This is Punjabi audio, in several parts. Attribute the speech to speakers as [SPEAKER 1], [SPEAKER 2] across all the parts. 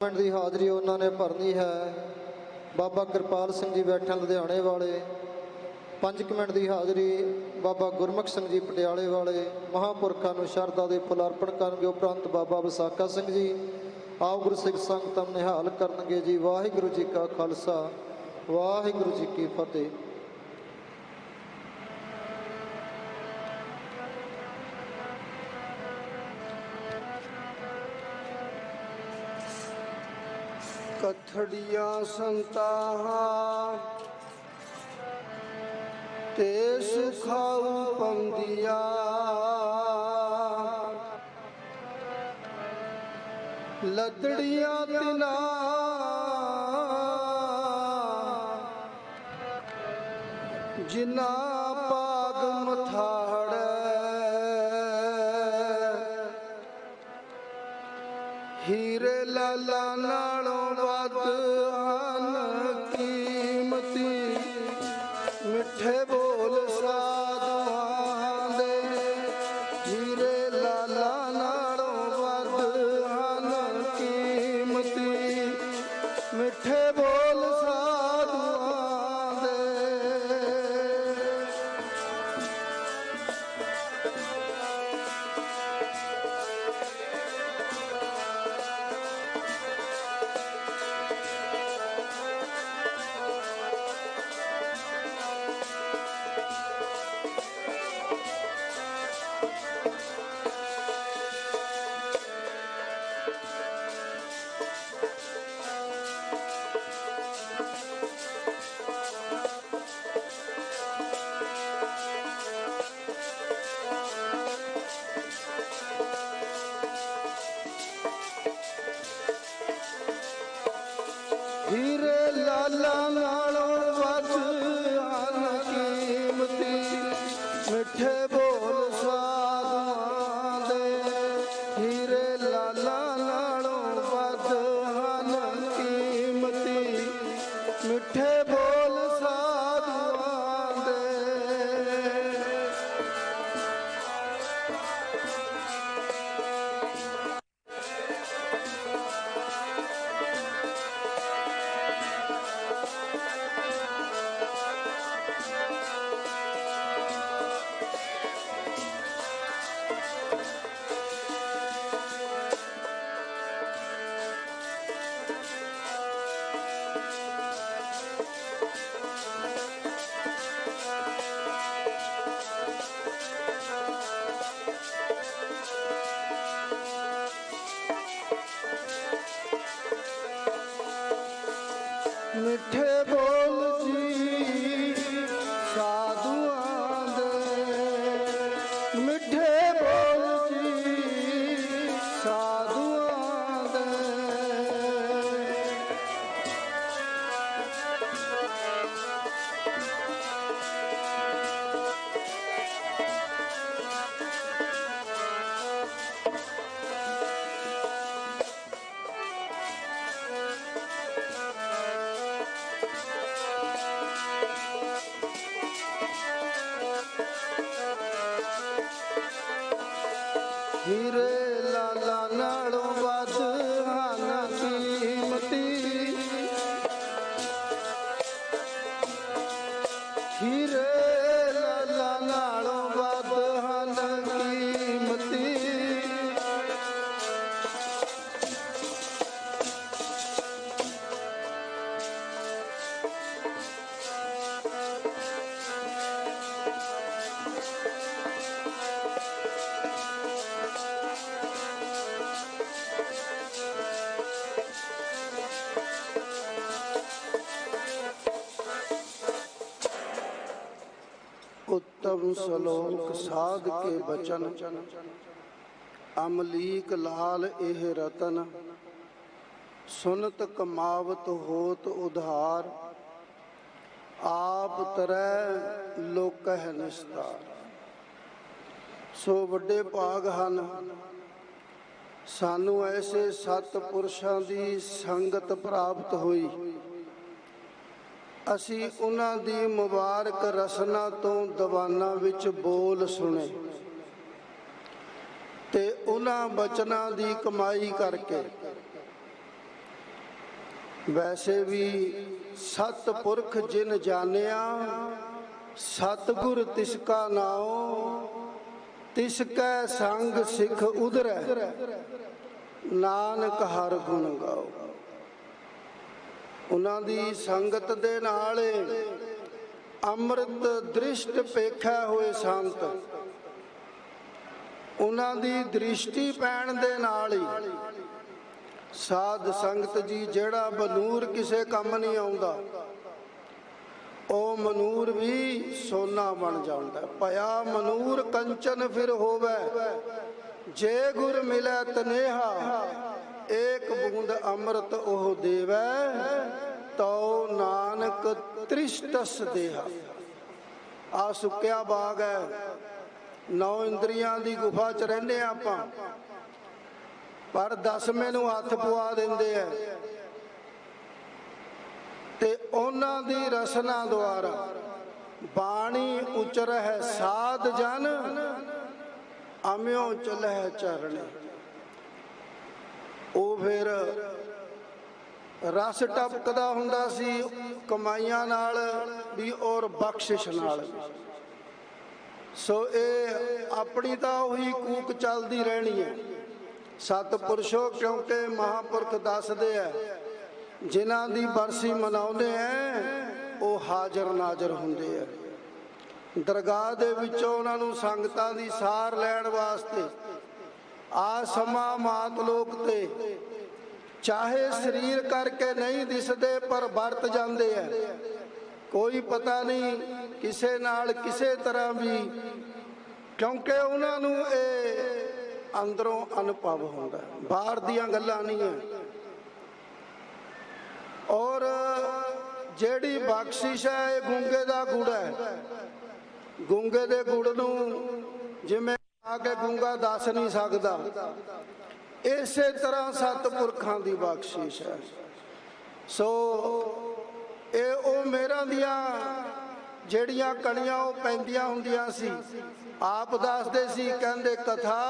[SPEAKER 1] ਮਿੰਟ ਦੀ ਹਾਜ਼ਰੀ ਉਹਨਾਂ ਨੇ ਭਰਨੀ ਹੈ। ਬਾਬਾ ਕਿਰਪਾਲ ਸਿੰਘ ਜੀ ਬੈਠਣ ਲੁਧਿਆਣੇ ਵਾਲੇ 5 ਮਿੰਟ ਦੀ ਹਾਜ਼ਰੀ ਬਾਬਾ ਗੁਰਮੁਖ ਸਿੰਘ ਜੀ ਪਟਿਆਲੇ ਵਾਲੇ, ਮਹਾਪੁਰਖਾਂ ਨੂੰ ਸ਼ਰਧਾ ਦੇ ਫੁੱਲ ਅਰਪਣ ਕਰਨਗੇ। ਉਪਰੰਤ ਬਾਬਾ ਵਿਸਾਖਾ ਸਿੰਘ ਜੀ ਆਓ ਗੁਰੂ ਸਿੱਖ ਸੰਗਤਾਂ ਨੂੰ ਨਿਹਾਲ ਕਰਨਗੇ ਜੀ। ਵਾਹਿਗੁਰੂ ਜੀ ਕਾ ਖਾਲਸਾ, ਵਾਹਿਗੁਰੂ ਜੀ ਕੀ ਫਤਿਹ।
[SPEAKER 2] ਕਥੜੀਆਂ ਸੰਤਾਹਾਂ ਤੇ ਸੁਖਾਉ ਪੰਦਿਆ ਲੱਦੜੀਆਂ ਤਿਨਾ ਜਿਨਾ ਪਾਗ ਮਥਾੜੈ উঠবো ਹੀਰੇ ਉੱਤਮ ਸ਼ਲੋਕ ਸਾਧ ਕੇ ਬਚਨ। ਅਮਲੀਕ ਲਾਲ ਇਹ ਰਤਨ, ਸੁਨਤ ਕਮਾਵਤ ਹੋਤ ਉਧਾਰ। ਆਪ ਤਰੈ ਲੋਕਹਿ ਨਿਸਤਾਰ। ਸੋ ਵੱਡੇ ਭਾਗ ਹਨ। ਸਾਨੂੰ ਐਸੇ ਸਤ ਪੁਰਸ਼ਾਂ ਦੀ ਸੰਗਤ ਪ੍ਰਾਪਤ ਹੋਈ। ਅਸੀਂ ਉਹਨਾਂ ਦੀ ਮੁਬਾਰਕ ਰਸਨਾ ਤੋਂ ਦੀਵਾਨਾਂ ਵਿੱਚ ਬੋਲ ਸੁਣੇ ਤੇ ਉਹਨਾਂ ਬਚਨਾਂ ਦੀ ਕਮਾਈ ਕਰਕੇ ਵੈਸੇ ਵੀ ਸਤ ਪੁਰਖ ਜਿਨ ਜਾਣਿਆ, ਸਤਗੁਰ ਤਿਸ ਕਾ ਨਾਉ, ਤਿਸ ਕੈ ਸੰਗ ਸਿਖ ਉਧਰੈ, ਨਾਨਕ ਹਰ ਗੁਣ ਗਾਓ ਉਹਨਾਂ ਦੀ ਸੰਗਤ ਦੇ ਨਾਲ ਅੰਮ੍ਰਿਤ ਦ੍ਰਿਸ਼ਟ ਪੇਖਾ ਹੋਏ ਸੰਤ। ਉਹਨਾਂ ਦੀ ਦ੍ਰਿਸ਼ਟੀ ਪੈਣ ਦੇ ਨਾਲ ਹੀ ਸਾਧ ਸੰਗਤ ਜੀ ਜਿਹੜਾ ਬਨੂਰ ਕਿਸੇ ਕੰਮ ਨਹੀਂ ਆਉਂਦਾ, ਉਹ ਮਨੂਰ ਵੀ ਸੋਨਾ ਬਣ ਜਾਂਦਾ। ਭਇਆ ਮਨੂਰ ਕੰਚਨ ਫਿਰ ਹੋਵੇ, ਜੇ ਗੁਰ ਮਿਲੈ ਤਨੇਹਾ ਏਕ ਬੂੰਦ ਅੰਮ੍ਰਿਤ ਉਹ ਦੇਵੈ, ਤਉ ਨਾਨਕ ਤ੍ਰਿਸ਼ਟਸ ਦੇਹਾ। ਆ ਸੁੱਕਿਆ ਬਾਗ ਹੈ, ਨੌ ਇੰਦਰੀਆਂ ਦੀ ਗੁਫਾ ਚ ਰਹਿੰਦੇ ਆ ਆਪਾਂ। ਪਰ ਦਸਵੇਂ ਨੂੰ ਹੱਥ ਪਵਾ ਦਿੰਦੇ ਆ ਤੇ ਉਹਨਾਂ ਦੀ ਰਸਨਾ ਦੁਆਰਾ, ਬਾਣੀ ਉਚਰ ਹੈ ਸਾਧ ਜਨ ਅਮਿਓ ਚਲਹਿ ਚਰਣੇ। ਉਹ ਫਿਰ ਰਸ ਟਪਕਦਾ ਹੁੰਦਾ ਸੀ ਕਮਾਈਆਂ ਨਾਲ ਵੀ ਔਰ ਬਖਸ਼ਿਸ਼ ਨਾਲ। ਸੋ ਇਹ ਆਪਣੀ ਤਾਂ ਉਹੀ ਕੂਕ ਚੱਲਦੀ ਰਹਿਣੀ ਹੈ। ਸਤਿਪੁਰਸ਼ੋ ਕਿਉਂਕਿ ਮਹਾਪੁਰਖ ਦੱਸਦੇ ਆ, ਜਿਨ੍ਹਾਂ ਦੀ ਬਰਸੀ ਮਨਾਉਂਦੇ ਆ ਉਹ ਹਾਜ਼ਰ ਨਾਜ਼ਰ ਹੁੰਦੇ ਆ। ਦਰਗਾਹ ਦੇ ਵਿੱਚੋਂ ਉਹਨਾਂ ਨੂੰ ਸੰਗਤਾਂ ਦੀ ਸਾਰ ਲੈਣ ਵਾਸਤੇ ਆ ਸਮਾਂ ਮਾਤ ਲੋਕ ਤੇ। ਚਾਹੇ ਸਰੀਰ ਕਰਕੇ ਨਹੀਂ ਦਿਸਦੇ, ਪਰ ਵਰਤ ਜਾਂਦੇ ਆ ਕੋਈ ਪਤਾ ਨਹੀਂ ਕਿਸੇ ਨਾਲ ਕਿਸੇ ਤਰ੍ਹਾਂ ਵੀ, ਕਿਉਂਕਿ ਉਹਨਾਂ ਨੂੰ ਇਹ ਅੰਦਰੋਂ ਅਨੁਭਵ ਹੁੰਦਾ ਬਾਹਰ ਦੀਆਂ ਗੱਲਾਂ ਨਹੀਂ ਹੈ ਔਰ ਜਿਹੜੀ ਬਖਸ਼ਿਸ਼ ਹੈ ਇਹ ਗੁੰਗੇ ਦਾ ਗੁੜ ਹੈ ਗੁੰਗੇ ਦੇ ਗੁੜ ਨੂੰ ਜਿਵੇਂ ਆ ਕੇ ਗੁੰਗਾ ਦੱਸ ਨਹੀਂ ਸਕਦਾ। ਇਸੇ ਤਰ੍ਹਾਂ ਸਤਿਪੁਰਖਾਂ ਦੀ ਬਖਸ਼ਿਸ਼ ਹੈ। ਸੋ ਇਹ ਉਹ ਮੇਰਾਂ ਦੀਆਂ ਜਿਹੜੀਆਂ ਕਣੀਆਂ ਉਹ ਪੈਂਦੀਆਂ ਹੁੰਦੀਆਂ ਸੀ, ਆਪ ਦੱਸਦੇ ਸੀ, ਕਹਿੰਦੇ ਕਥਾ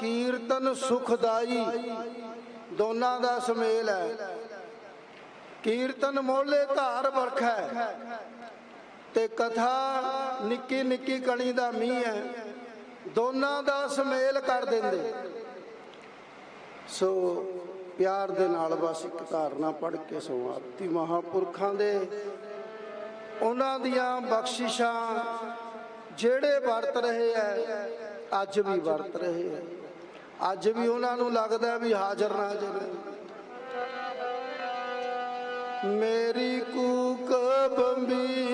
[SPEAKER 2] ਕੀਰਤਨ ਸੁਖਦਾਈ, ਦੋਨਾਂ ਦਾ ਸੁਮੇਲ ਹੈ। ਕੀਰਤਨ ਮੋਲੇ ਧਾਰ ਵਰਖਾ ਹੈ ਤੇ ਕਥਾ ਨਿੱਕੀ ਨਿੱਕੀ ਕਣੀ ਦਾ ਮੀਂਹ ਹੈ। ਦੋਨਾਂ ਦਾ ਸੁਮੇਲ ਕਰ ਦਿੰਦੇ। ਸੋ ਪਿਆਰ ਦੇ ਨਾਲ ਬਸ ਇੱਕ ਧਾਰਨਾ ਪੜ ਕੇ ਸਮਾਪਤੀ ਮਹਾਪੁਰਖਾਂ ਦੇ। ਉਹਨਾਂ ਦੀਆਂ ਬਖਸ਼ਿਸ਼ਾਂ ਜਿਹੜੇ ਵਰਤ ਰਹੇ ਐ, ਅੱਜ ਵੀ ਵਰਤ ਰਹੇ ਐ। ਅੱਜ ਵੀ ਉਹਨਾਂ ਨੂੰ ਲੱਗਦਾ ਵੀ ਹਾਜ਼ਰ ਨਾਜ਼ਰ ਮੇਰੀ ਕੂਕ ਬੰਬੀ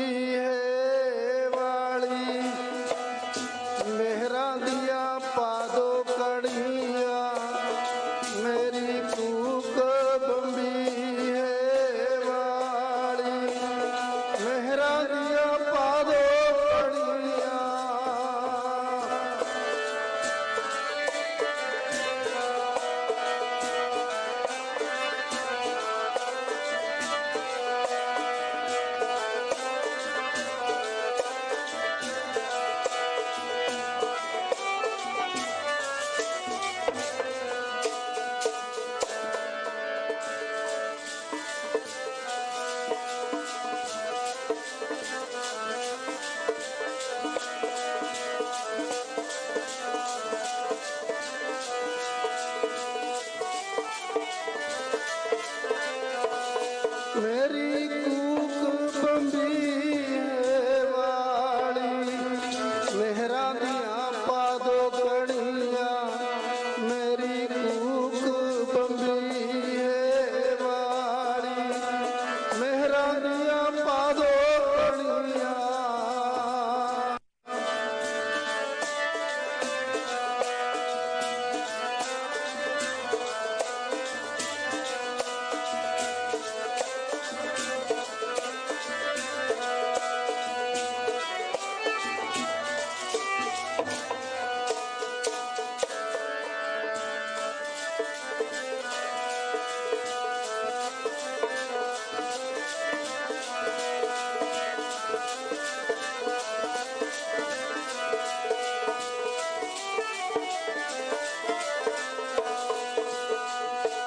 [SPEAKER 2] Thank you.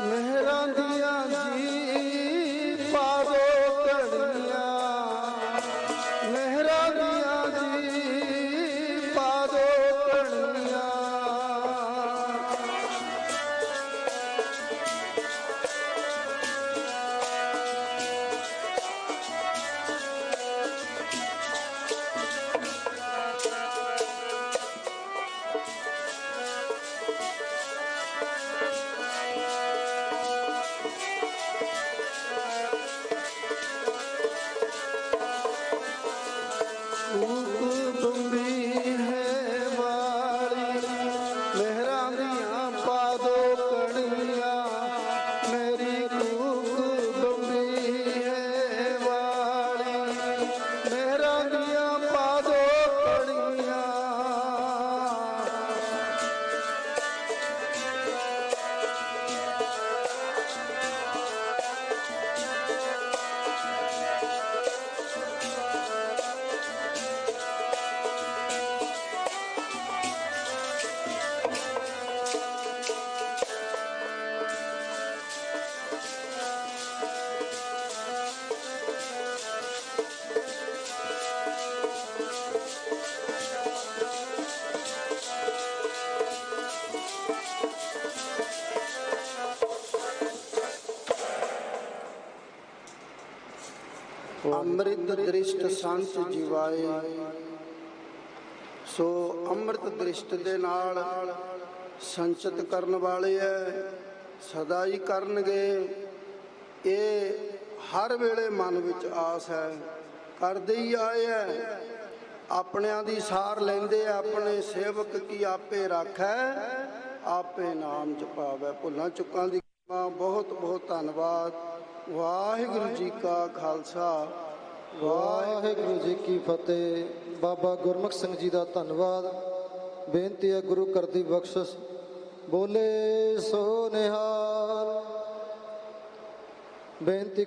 [SPEAKER 2] मेहरा दिया जी ਅੰਮ੍ਰਿਤ ਦ੍ਰਿਸ਼ਟ ਸੰਤ ਜਿਵਾਏ। ਸੋ ਅੰਮ੍ਰਿਤ ਦ੍ਰਿਸ਼ਟ ਦੇ ਨਾਲ ਸੰਚਿਤ ਕਰਨ ਵਾਲੇ ਐ, ਸਦਾ ਹੀ ਕਰਨਗੇ। ਇਹ ਹਰ ਵੇਲੇ ਮਨ ਵਿੱਚ ਆਸ ਹੈ, ਕਰਦੇ ਹੀ ਆਏ ਐ। ਆਪਣਿਆਂ ਦੀ ਸਾਰ ਲੈਂਦੇ ਆਪਣੇ ਸੇਵਕ ਕੀ ਆਪੇ ਰੱਖੈ, ਆਪੇ ਨਾਮ ਜਪਾਵੇ। ਭੁੱਲਾਂ ਚੁੱਕਾਂ ਦੀ ਬਹੁਤ ਬਹੁਤ ਧੰਨਵਾਦ। ਵਾਹਿਗੁਰੂ ਜੀ ਕਾ ਖਾਲਸਾ।
[SPEAKER 1] ਵਾਹਿਗੁਰੂ ਜੀ ਕੀ ਫਤਿਹ। ਬਾਬਾ ਗੁਰਮੁਖ ਸਿੰਘ ਜੀ ਦਾ ਧੰਨਵਾਦ। ਬੇਨਤੀ ਹੈ ਗੁਰੂ ਕਰਦੀ ਬਖਸ਼ਿਸ਼। ਬੋਲੇ ਸੋ ਨਿਹਾਲ। ਬੇਨਤੀ